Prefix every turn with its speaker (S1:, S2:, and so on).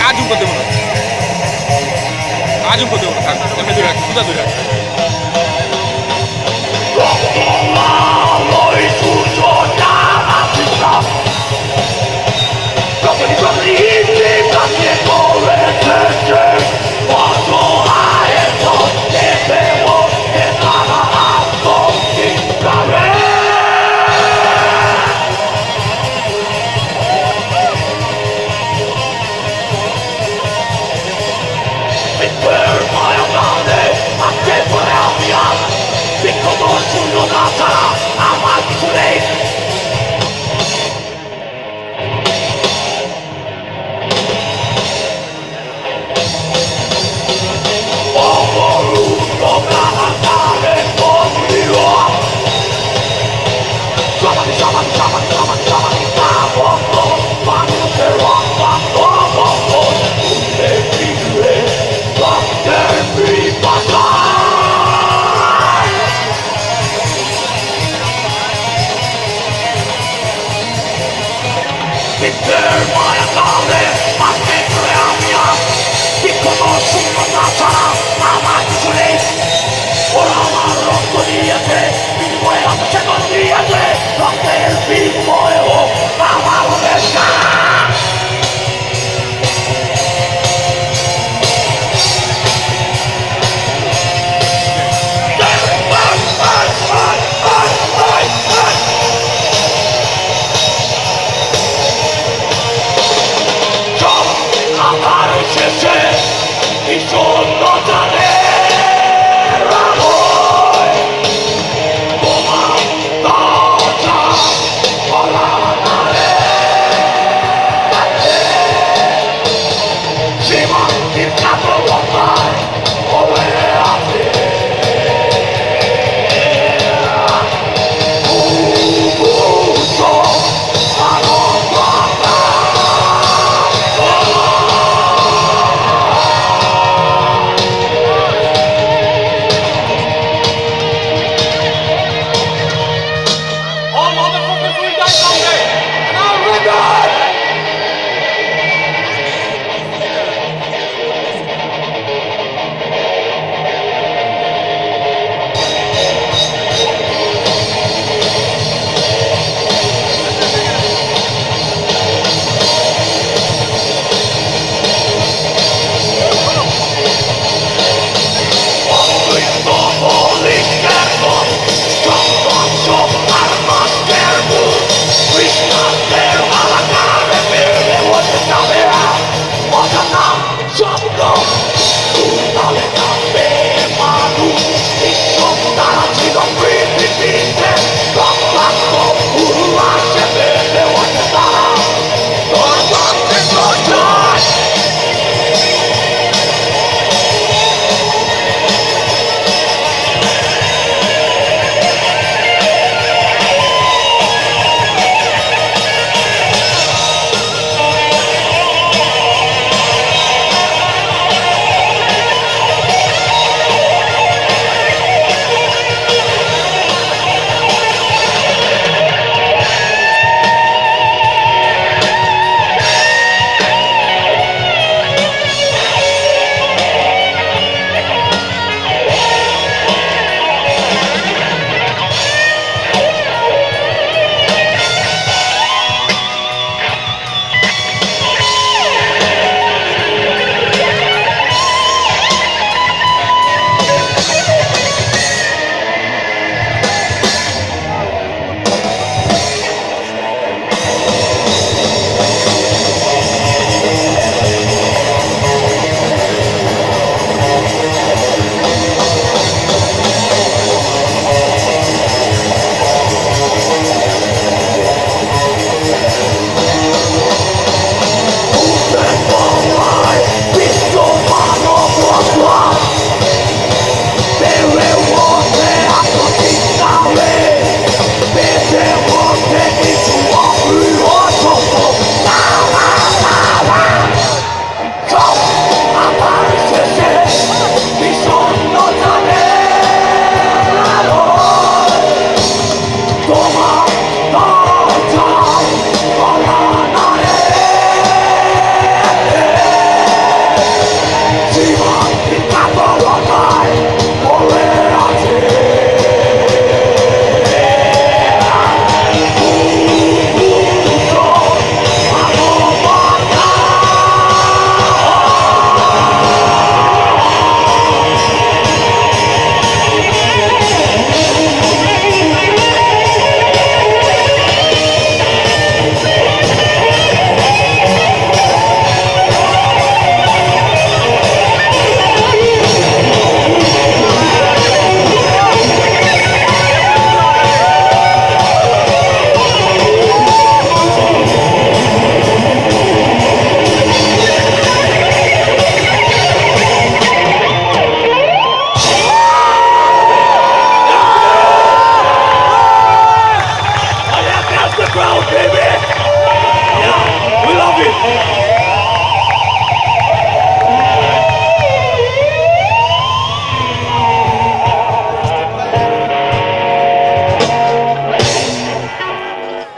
S1: आज उपते म्हणून आज उपते म्हणून सांग तुम्ही दुरा सुद्धा दुरा
S2: Bitir bana kaldı Mahvetmiyorum ya Bir konu sunmadan sana